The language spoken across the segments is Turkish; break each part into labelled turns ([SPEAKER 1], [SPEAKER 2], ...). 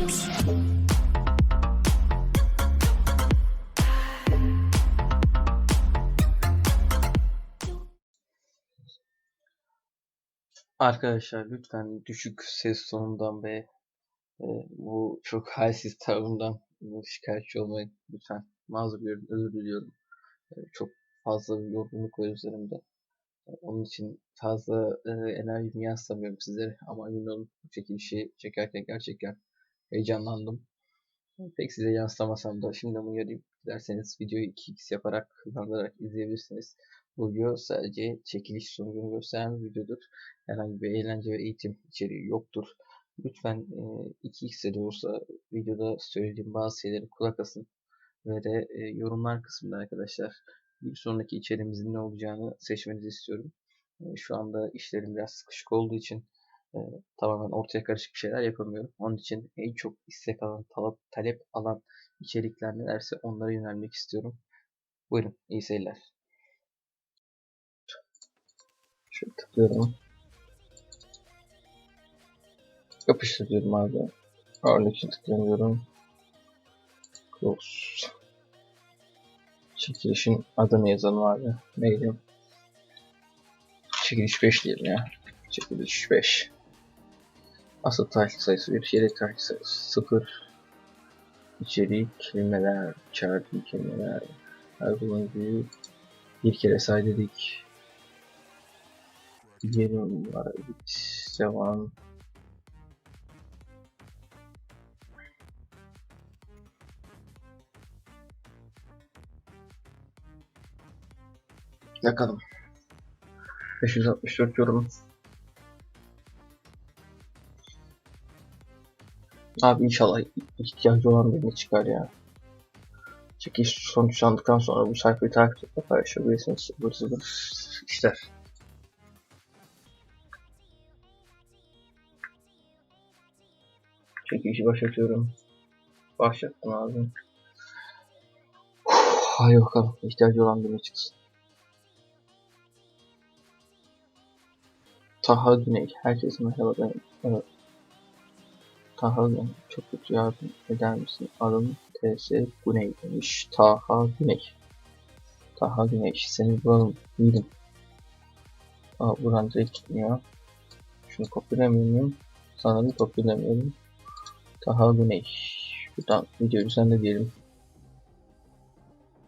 [SPEAKER 1] Arkadaşlar lütfen düşük ses tonundan ve e, bu çok halsiz tavrımdan şikayetçi olmayın lütfen. Mazur görün, özür diliyorum. E, çok fazla bir yorgunluk var üzerimde. E, onun için fazla e, enerjimi yansıtamıyorum sizlere ama emin olun bu çekilişi çekerken gerçekten heyecanlandım. Pek size yansıtamasam da şimdiden uyarayım. Dilerseniz videoyu 2x yaparak hızlandırarak izleyebilirsiniz. Bu video sadece çekiliş sonucunu gösteren bir videodur. Herhangi bir eğlence ve eğitim içeriği yoktur. Lütfen e, 2x'e de olsa videoda söylediğim bazı şeyleri kulak asın. Ve de e, yorumlar kısmında arkadaşlar bir sonraki içeriğimizin ne olacağını seçmenizi istiyorum. E, şu anda işlerim biraz sıkışık olduğu için e, tamamen ortaya karışık bir şeyler yapamıyorum. Onun için en çok istek alan, talep, talep alan içerikler nelerse onlara yönelmek istiyorum. Buyurun, iyi seyirler. Şöyle tıklıyorum. Yapıştır abi. Örnek için tıklıyorum. Close. Çekilişin adını yazalım abi. Neydi? Çekiliş 5 diyelim ya. Çekiliş 5. Asıl takip sayısı 1, yedek takip sayısı 0. İçerik, kelimeler, çağrı kelimeler, her kullanıcıyı bir kere say dedik. Diyelim var, devam. Bakalım. 564 yorum. Abi inşallah ihtiyacı olan birini çıkar ya. Çekiş sonuçlandıktan sonra bu sayfayı takip edip paylaşabilirsiniz. Sıfır işler. Çekişi başlatıyorum. Başlattım abi. Hadi bakalım. İhtiyacı olan birine çıksın. Taha Güney. Herkese merhaba ben. Evet. Taha Güney. Çok kötü yardım eder misin? Adım TS Güney demiş. Taha Güney. Taha Güney. Seni bulalım. Bildim. Aa buradan direkt gitmiyor. Şunu kopyalamıyor muyum? Sanırım kopyalamıyorum. Taha Güney. Buradan videoyu sen de diyelim.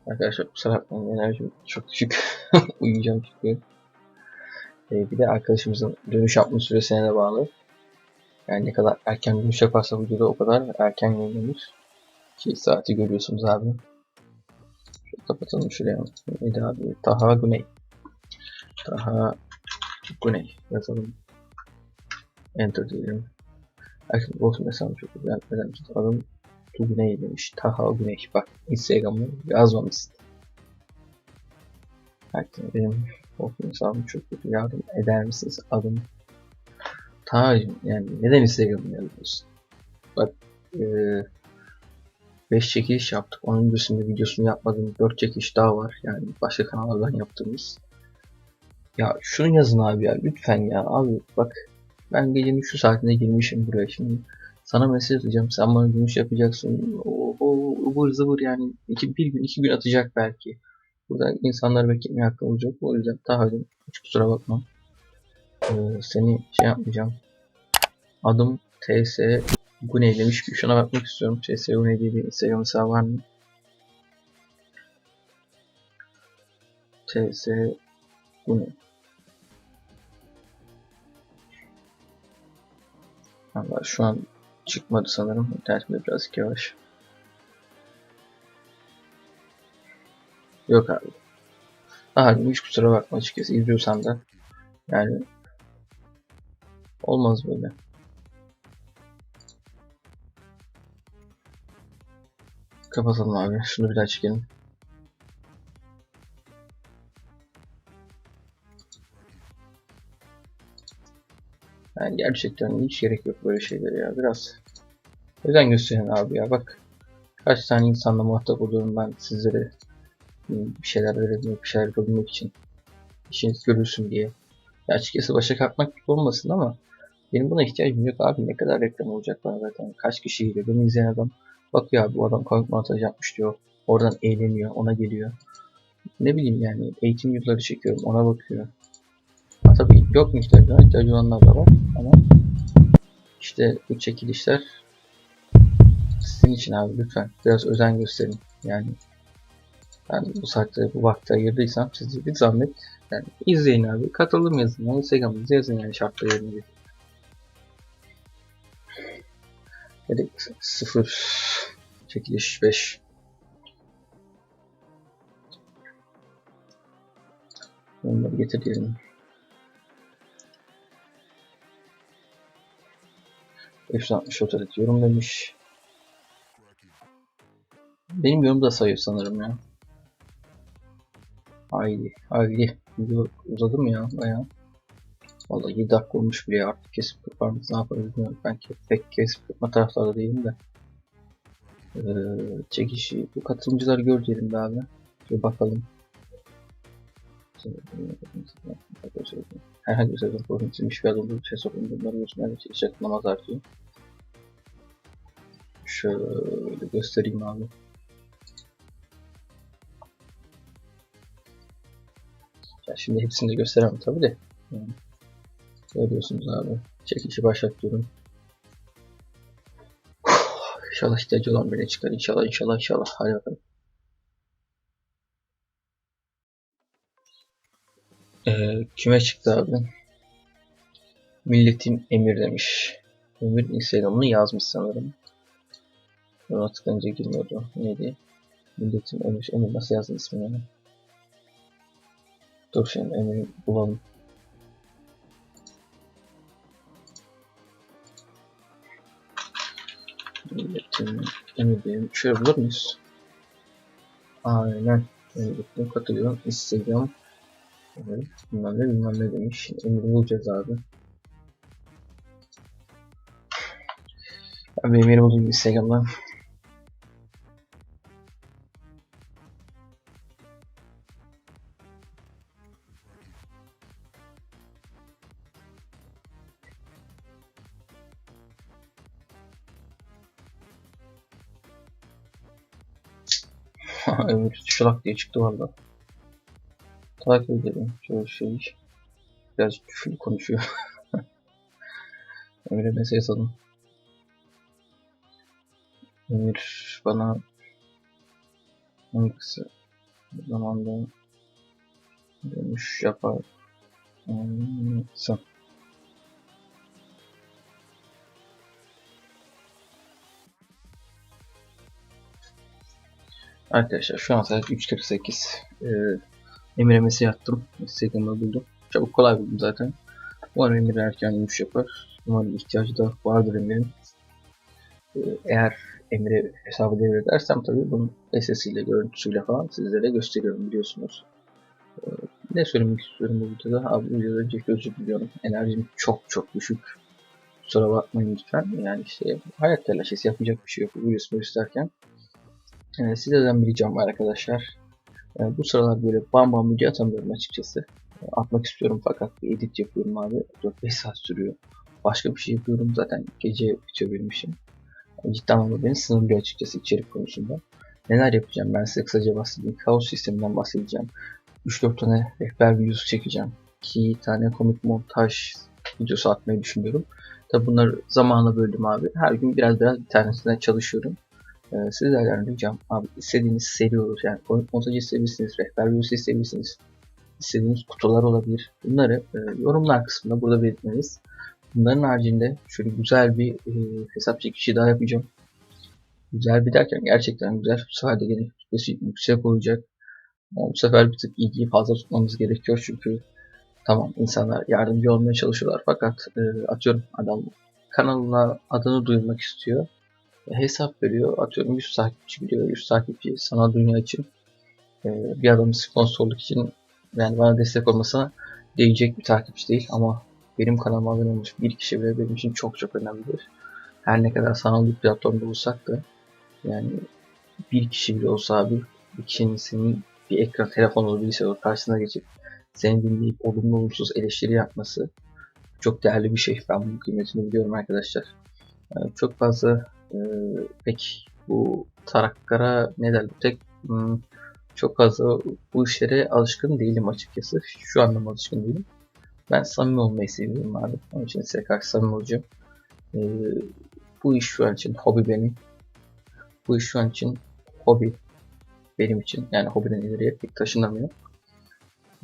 [SPEAKER 1] Arkadaşlar kusura bakmayın enerjim çok düşük. Uyuyacağım çünkü. Ee, bir de arkadaşımızın dönüş yapma süresine de bağlı. Yani ne kadar erken dönüş yaparsa videoda o kadar erken yayınlanır. Ki saati görüyorsunuz abi. Şöyle kapatalım şuraya. Neydi abi? Taha Güney. Taha Güney yazalım. Enter diyelim. Herkes olsun mesela çok güzel. Neden adım Tu Güney demiş. Taha Güney. Bak Instagram'ı yazmamışsın. Herkes benim Olsun hesabım çok kötü yardım eder misiniz adım Taha'cım yani neden Instagram'ı yazıyorsun? Bak 5 çekiliş yaptık. Onun dışında videosunu yapmadığım 4 çekiliş daha var. Yani başka kanallardan yaptığımız. Ya şunu yazın abi ya lütfen ya abi bak ben gecenin şu saatinde girmişim buraya şimdi sana mesaj atacağım sen bana dönüş yapacaksın o, o ıvır zıvır yani iki, bir gün iki gün atacak belki Burada insanlar beklemeye hakkı olacak. O yüzden Taha'cım hiç kusura bakma. Ee, seni şey yapmayacağım. Adım TS Güney demiş ki şuna bakmak istiyorum. TS Güney diye bir Instagram hesabı var mı? TS Güney. Allah şu an çıkmadı sanırım. İnternetimde biraz yavaş. Yok abi. Abi hiç kusura bakma açıkçası izliyorsan da. Yani olmaz böyle. Kapatalım abi. Şunu bir daha çekelim. Yani gerçekten hiç gerek yok böyle şeylere ya. Biraz özen gösterin abi ya. Bak kaç tane insanla muhatap oluyorum ben sizlere bir şeyler öğrenmek, bir şeyler yapabilmek için işiniz görülsün diye. Ya açıkçası başa kalkmak olmasın ama Benim buna ihtiyacım yok abi. Ne kadar reklam olacak var zaten. Kaç kişi geliyor. Beni izleyen adam bakıyor abi bu adam komik montaj yapmış diyor. Oradan eğleniyor. Ona geliyor. Ne bileyim yani eğitim videoları çekiyorum. Ona bakıyor. Ha, tabii yok mu ihtiyacı var? İhtiyacı olanlar da var. Ama işte bu çekilişler sizin için abi lütfen biraz özen gösterin. Yani ben bu saatte bu vakti ayırdıysam siz de bir zahmet yani izleyin abi. Katılım yazın. Yani Instagram'ınıza yazın yani şartları yerine Hadi 0 çekiliş 5 Onları getir diyelim. F60 otorit yorum demiş. Benim yorum da sayıyor sanırım ya. Haydi, haydi. Video uzadı mı ya baya? Vallahi 7 dakika olmuş bile artık kesip kırparız ne yaparız bilmiyorum. Ben pek kesip kırpma taraftarı değilim de. Ee, çekişi, bu katılımcıları gör diyelim be abi. Bir bakalım. Herhangi bir programcıymış bir adamda bir şey sorun. Bunları gözümlerle çekiş açıklamaz artıyor. Şöyle göstereyim abi. Ya şimdi hepsini de gösteremem tabi de. Yani, görüyorsunuz abi. Çekişi başlatıyorum. İnşallah ihtiyacı olan biri çıkar. İnşallah inşallah inşallah. Hadi bakalım. Ee, kime çıktı abi? Milletin emir demiş. Emir Instagram'ını yazmış sanırım. Ona tıklayınca girmiyordu. Neydi? Milletin emir. Emir nasıl yazdın ismini? Dur şimdi Emir'i bulalım. Şöyle bulur muyuz? Aynen. Emir katılıyorum. Instagram Evet, bilmem ne bilmem ne demiş. Emir bulacağız abi. Bir Emir'i bulayım Instagram'dan. Emir şılak diye çıktı valla. Takip edelim. Şöyle şey. Biraz küfürlü konuşuyor. Emir'e mesaj yazalım. Emir bana en kısa zamanda dönüş yapar. Sen. Arkadaşlar şu an saat 3.48. Ee, Emir emesi yattım. Instagram'da buldum. Çabuk kolay buldum zaten. Umarım Emir erken dönüş yapar. Umarım ihtiyacı da vardır Emir'in. Ee, eğer Emir'e hesabı devredersem tabii bunun sesiyle, görüntüsüyle falan sizlere gösteriyorum biliyorsunuz. Ee, ne söylemek istiyorum bu videoda? Abi videoda önceki özür diliyorum. Enerjim çok çok düşük. Kusura bakmayın lütfen. Yani işte hayat telaşesi yapacak bir şey yok. Bu videosunu gösterken. Ee, sizlerden bir ricam var arkadaşlar. Yani bu sıralar böyle bam bam video atamıyorum açıkçası. Atmak istiyorum fakat bir edit yapıyorum abi. 4-5 saat sürüyor. Başka bir şey yapıyorum zaten gece bitiyor benim işim. Yani cidden ama beni sınırlıyor açıkçası içerik konusunda. Neler yapacağım ben size kısaca bahsedeyim. Kaos sisteminden bahsedeceğim. 3-4 tane rehber videosu çekeceğim. 2 tane komik montaj videosu atmayı düşünüyorum. Tabi bunları zamanla böldüm abi. Her gün biraz biraz bir tanesine çalışıyorum. Ee, sizlerden ricam abi istediğiniz seri olur yani komik montaj isteyebilirsiniz, rehber videosu isteyebilirsiniz, istediğiniz kutular olabilir. Bunları e, yorumlar kısmında burada belirtmeniz. Bunların haricinde şöyle güzel bir e, hesap çekişi daha yapacağım. Güzel bir derken gerçekten güzel. Bu sefer de gene kütlesi yüksek olacak. Ama bu sefer bir tık ilgiyi fazla tutmamız gerekiyor çünkü tamam insanlar yardımcı olmaya çalışıyorlar fakat e, atıyorum adam kanalına adını duyurmak istiyor hesap veriyor. Atıyorum 100 takipçi biliyor. 100 takipçi sanal dünya için e, bir adamın sponsorluk için yani bana destek olmasına değecek bir takipçi değil ama benim kanalıma abone olmuş bir kişi bile benim için çok çok önemlidir. Her ne kadar sanal bir platformda olsak da yani bir kişi bile olsa abi bir kişinin senin bir ekran telefon olur bilgisayar olur karşısına geçip seni dinleyip olumlu olumsuz eleştiri yapması çok değerli bir şey. Ben bunun kıymetini biliyorum arkadaşlar. Yani çok fazla e, pek bu tarakkara ne derler tek hmm, çok fazla bu işlere alışkın değilim açıkçası. Şu anlamda alışkın değilim. Ben samimi olmayı seviyorum abi. Onun için size karşı samimi olacağım. Ee, bu iş şu an için hobi benim. Bu iş şu an için hobi benim için. Yani hobiden ileriye pek taşınamıyor.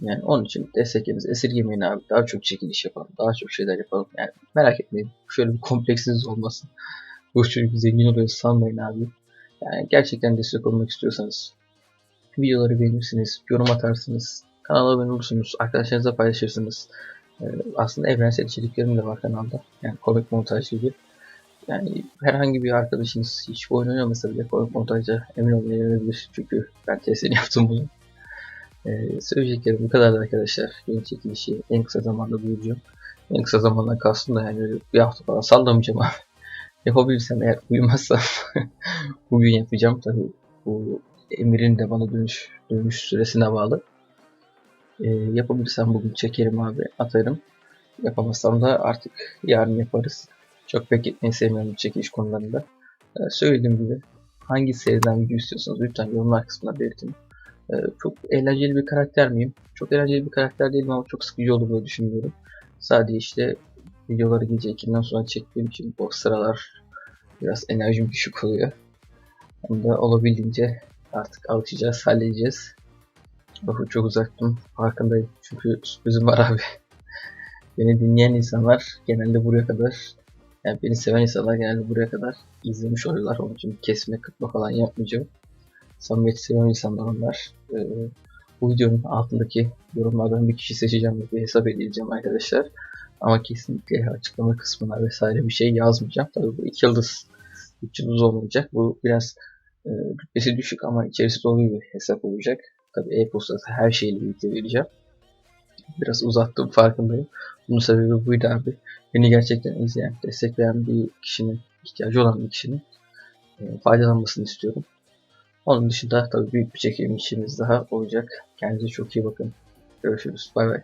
[SPEAKER 1] Yani onun için desteklerinizi esirgemeyin abi. Daha çok çekiliş yapalım. Daha çok şeyler yapalım. Yani merak etmeyin. Şöyle bir kompleksiniz olmasın. Bu çocuk zengin oluyor sanmayın abi. Yani gerçekten destek olmak istiyorsanız videoları beğenirsiniz, yorum atarsınız, kanala abone olursunuz, arkadaşlarınızla paylaşırsınız. Ee, aslında evrensel içeriklerim de var kanalda. Yani komik montaj gibi. Yani herhangi bir arkadaşınız hiç oyun oynamasa bile komik montajda emin olun eğlenebilir. Çünkü ben testini yaptım bunu. Ee, söyleyeceklerim bu kadar arkadaşlar. Yeni çekilişi en kısa zamanda duyuracağım. En kısa zamandan kastım da yani bir hafta falan sallamayacağım abi. Yapabilirsem eğer uyumazsam bugün yapacağım tabi bu Emir'in de bana dönüş dönüş süresine bağlı. Ee, yapabilirsem bugün çekerim abi atarım. Yapamazsam da artık yarın yaparız. Çok bekletmeyi sevmiyorum çekiliş konularında. Ee, söylediğim gibi hangi seriden video istiyorsanız lütfen yorumlar kısmına belirtin. Ee, çok eğlenceli bir karakter miyim? Çok eğlenceli bir karakter değilim ama çok sıkıcı olur diye düşünmüyorum. Sadece işte videoları gece 2'den sonra çektiğim için bu sıralar biraz enerjim düşük oluyor. Onu da olabildiğince artık alışacağız, halledeceğiz. Lafı çok uzaktım, farkındayım. Çünkü sürprizim var abi. beni dinleyen insanlar genelde buraya kadar, yani beni seven insanlar genelde buraya kadar izlemiş oluyorlar. Onun için kesme, kırpma falan yapmayacağım. Samimiyeti seven insanlar onlar. Ee, bu videonun altındaki yorumlardan bir kişi seçeceğim ve hesap edeceğim arkadaşlar. Ama kesinlikle açıklama kısmına vesaire bir şey yazmayacağım. Tabii bu iki yıldız, üç yıldız olmayacak. Bu biraz e, rütbesi düşük ama içerisi dolu bir hesap olacak. Tabii e-postası her şeyle birlikte vereceğim. Biraz uzattım farkındayım. Bunun sebebi buydu abi. Beni gerçekten izleyen, destekleyen bir kişinin, ihtiyacı olan bir kişinin e, faydalanmasını istiyorum. Onun dışında tabii büyük bir çekim işimiz daha olacak. Kendinize çok iyi bakın. Görüşürüz. Bay bay.